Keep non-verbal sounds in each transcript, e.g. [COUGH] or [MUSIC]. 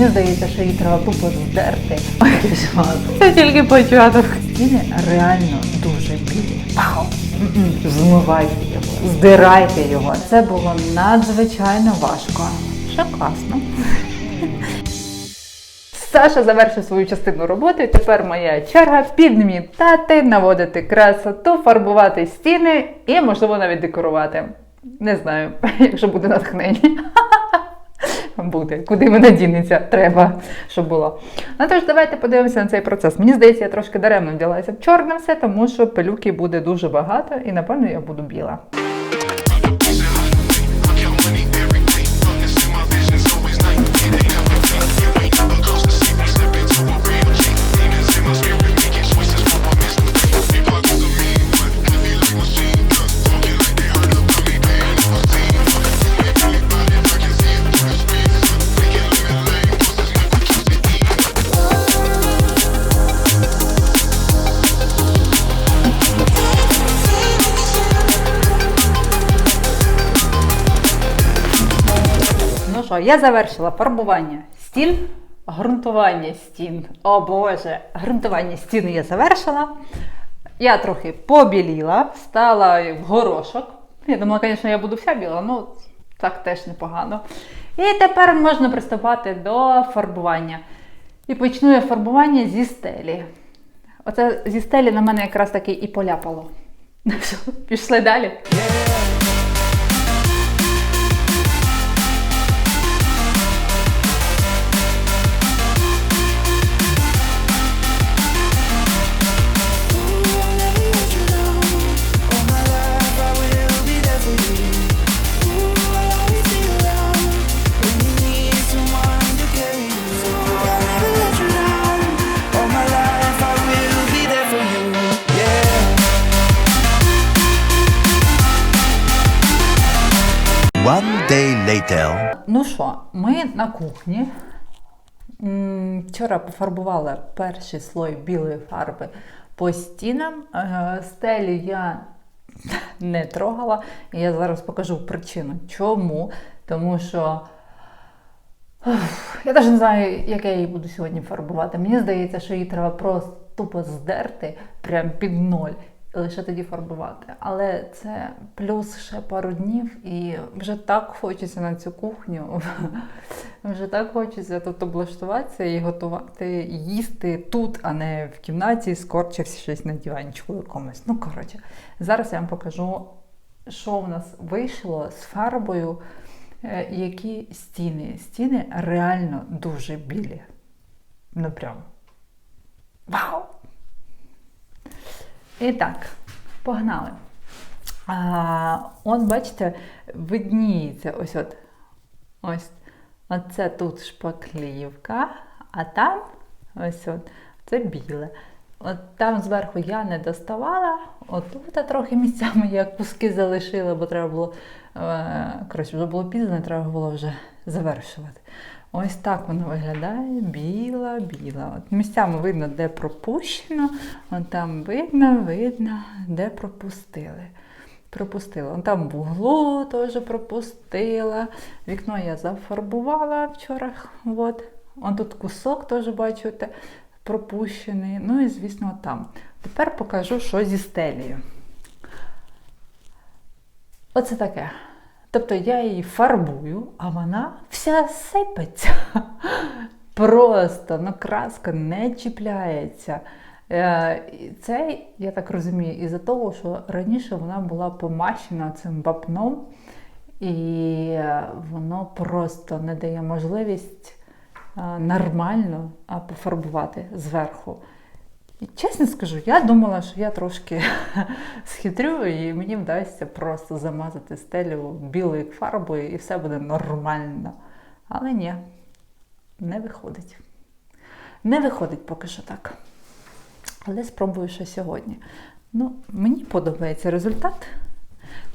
Мені здається, що її треба тупо кошмар. Це тільки початок. Стіни реально дуже білі. Змивайте його, здирайте його. Це було надзвичайно важко. Що класно. Саша завершив свою частину роботи. Тепер моя черга підмітати, наводити красоту, фарбувати стіни і, можливо, навіть декорувати. Не знаю, [LAUGHS] якщо буде натхнення. Буде, куди мене дінеться, треба, щоб було. Ну тож, давайте подивимося на цей процес. Мені здається, я трошки даремно взялася в чорне все, тому що пилюки буде дуже багато, і напевно я буду біла. Я завершила фарбування стін, ґрунтування стін. О Боже, ґрунтування стін я завершила. Я трохи побіліла, стала в горошок. Я думала, звісно, я буду вся біла, ну так теж непогано. І тепер можна приступати до фарбування. І почну я фарбування зі стелі. Оце зі стелі на мене якраз таки і поляпало. [LAUGHS] Пішли далі. One later. Ну що, ми на кухні. Вчора пофарбувала перший слой білої фарби по стінам. Е, Стелі я [LAUGHS] не трогала. Я зараз покажу причину. Чому? Тому що я навіть не знаю, як я її буду сьогодні фарбувати. Мені здається, що її треба просто тупо здерти прям під ноль. Лише тоді фарбувати. Але це плюс ще пару днів, і вже так хочеться на цю кухню. [LAUGHS] Вже так хочеться тут облаштуватися і готувати, їсти тут, а не в кімнаті, скорчився щось на диванчику якомусь. Ну, коротше, зараз я вам покажу, що в нас вийшло з фарбою, е, які стіни. Стіни реально дуже білі. Ну прям. Вау! І так, погнали. А, он, бачите, видніється ось от. Ось. Оце тут шпаклівка, а там ось от, це біле. От там зверху я не доставала, отут трохи місцями я куски залишила, бо треба було, е, коротше, вже було пізно, треба було вже завершувати. Ось так воно виглядає біла, біла. От місцями видно, де пропущено, от там видно, видно, де пропустили. Пропустила. Вон Там в углу теж пропустила. Вікно я зафарбувала вчора. От. Вон тут кусок теж бачите, пропущений. Ну і, звісно, там. Тепер покажу, що зі стелею. Оце таке. Тобто я її фарбую, а вона вся сипеться. [LAUGHS] Просто ну, краска не чіпляється. Е, Це, я так розумію, із-за того, що раніше вона була помащена цим вапном, і воно просто не дає можливість е, нормально пофарбувати зверху. І чесно скажу, я думала, що я трошки [LAUGHS] схитрю, і мені вдасться просто замазати стелю білою фарбою і все буде нормально. Але ні, не виходить. Не виходить поки що так. Але спробую ще сьогодні. Ну, мені подобається результат.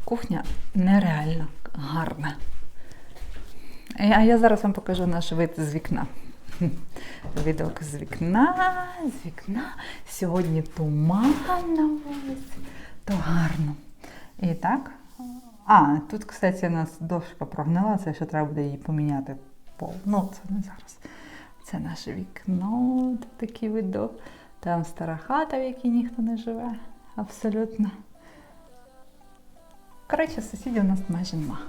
Кухня нереально гарна. А я зараз вам покажу наш вид з вікна. Відок з вікна, з вікна. Сьогодні туман на вулиці, то гарно. І так. А, тут, кстати, у нас дошка прогнила, це ще треба буде її поміняти пол. Ну, це не зараз. Це наше вікно, такий видок. Там стара хата, в якій ніхто не живе. Абсолютно. Коротше, сусідів у нас майже нема.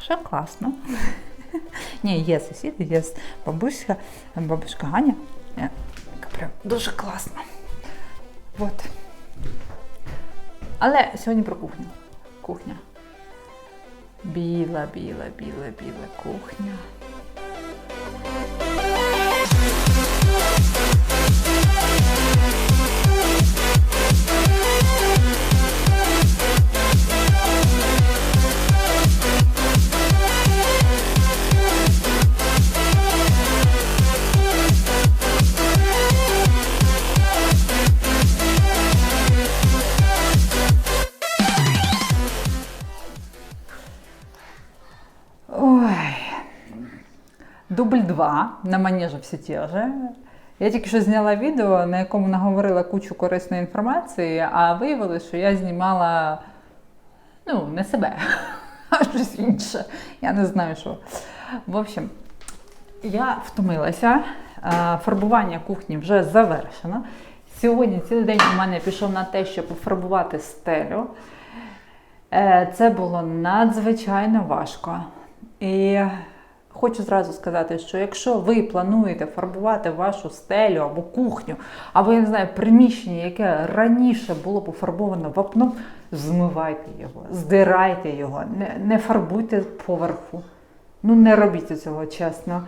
Що класно. [LAUGHS] Ні, є сусіди, є бабуся, бабушка Ганя. Е, Яка прям дуже класна. От. Але сьогодні про кухню. Кухня. Біла, біла, біла, біла кухня. Дубль 2 на манежі все ті же. Я тільки що зняла відео, на якому наговорила кучу корисної інформації, а виявилося, що я знімала ну, не себе, [LAUGHS] а щось інше. Я не знаю, що. В общем, я втомилася. Фарбування кухні вже завершено. Сьогодні цілий день у мене пішов на те, щоб пофарбувати стелю. Е, Це було надзвичайно важко. І хочу зразу сказати, що якщо ви плануєте фарбувати вашу стелю або кухню, або я не знаю, приміщення, яке раніше було пофарбовано вапном, змивайте його, здирайте його, не, не фарбуйте поверху. Ну, не робіть цього, чесно.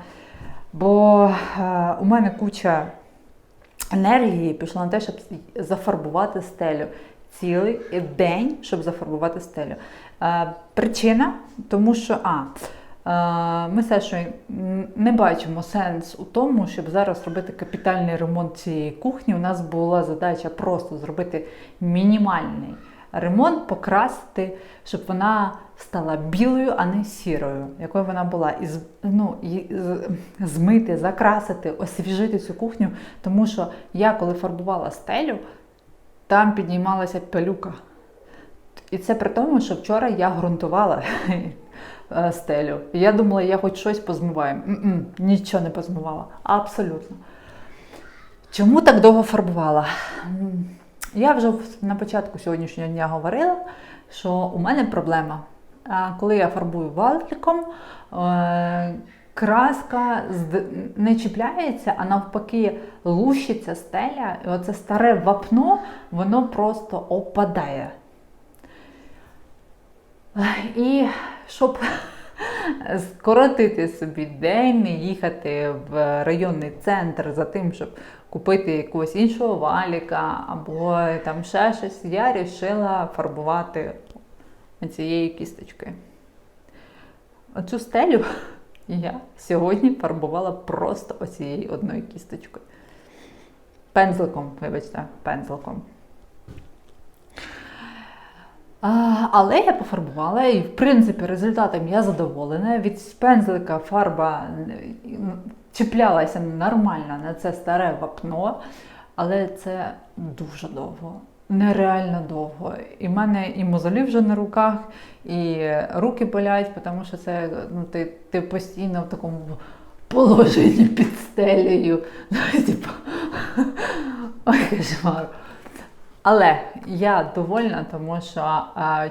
Бо е, у мене куча енергії пішла на те, щоб зафарбувати стелю. Цілий день, щоб зафарбувати стелю. Е, причина, тому що а, ми все, що не бачимо сенс у тому, щоб зараз робити капітальний ремонт цієї кухні. У нас була задача просто зробити мінімальний ремонт, покрасити, щоб вона стала білою, а не сірою, якою вона була. І, ну, і змити, закрасити, освіжити цю кухню. Тому що я, коли фарбувала стелю, там піднімалася пилюка. І це при тому, що вчора я ґрунтувала е, стелю. І я думала, я хоч щось позмиваю. М-м, нічого не позмивала. Абсолютно. Чому так довго фарбувала? Я вже на початку сьогоднішнього дня говорила, що у мене проблема. Коли я фарбую валиком, е, краска не чіпляється, а навпаки лущиться стеля, і оце старе вапно, воно просто опадає. І щоб скоротити собі день, їхати в районний центр за тим, щоб купити якогось іншого валіка або там ще щось, я вирішила фарбувати цією кісточкою. Оцю стелю я сьогодні фарбувала просто оцією одною кісточкою. Пензликом, вибачте, пензликом. Але я пофарбувала і, в принципі, результатом я задоволена. Від пензлика фарба чіплялася нормально на це старе вапно, але це дуже довго, нереально довго. І в мене і мозолі вже на руках, і руки болять, тому що це ну, ти, ти постійно в такому положенні під стелею. [LAUGHS] Типу, Ой, кошмар. Але я довольна, тому що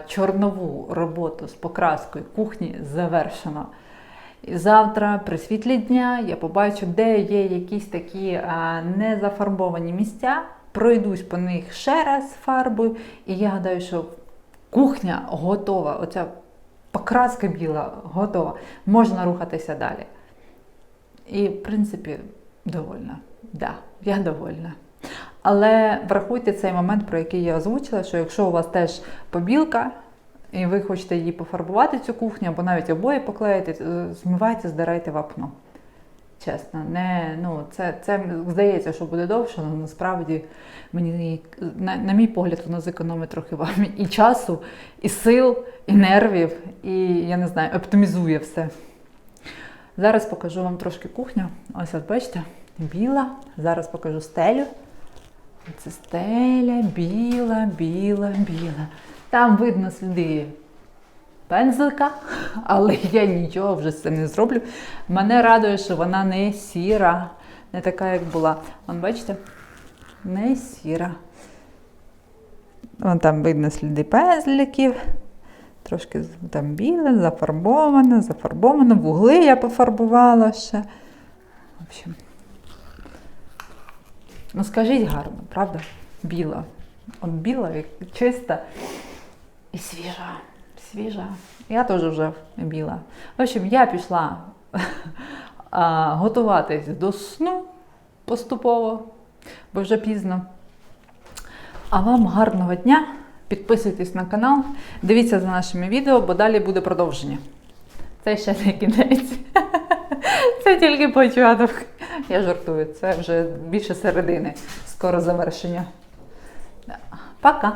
чорнову роботу з покраскою кухні завершено. І завтра при світлі дня я побачу, де є якісь такі незафарбовані місця, пройдусь по них ще раз фарбою, і я гадаю, що кухня готова. Оця покраска біла готова. Можна рухатися далі. І, в принципі, довольна. Да, я довольна. Але врахуйте цей момент, про який я озвучила, що якщо у вас теж побілка, і ви хочете її пофарбувати, цю кухню, або навіть обоє поклеїти, е, змивайте, здирайте вапно. Чесно, не, ну, це, це здається, що буде довше, але насправді мені, на, на мій погляд, воно зекономить трохи вам і часу, і сил, і нервів, і я не знаю, оптимізує все. Зараз покажу вам трошки кухню. Ось от бачите, біла. Зараз покажу стелю. Це стеля біла, біла, біла. Там видно сліди пензлика, але я нічого вже з цим не зроблю. Мене радує, що вона не сіра, не така, як була. Вон, бачите? Не сіра. Вон там видно сліди пензликів. Трошки там біле, зафарбоване, зафарбоване. Вугли я пофарбувала ще. В общем. Ну скажіть гарно, правда? Біла. От біла, чиста і свіжа. Свіжа. Я теж вже біла. В общем, я пішла [LAUGHS] готуватись до сну поступово, бо вже пізно. А вам гарного дня. Підписуйтесь на канал, дивіться за нашими відео, бо далі буде продовження. Це ще не кінець. [LAUGHS] Це тільки початок. Я жартую, це вже більше середини. Скоро завершення. Пока!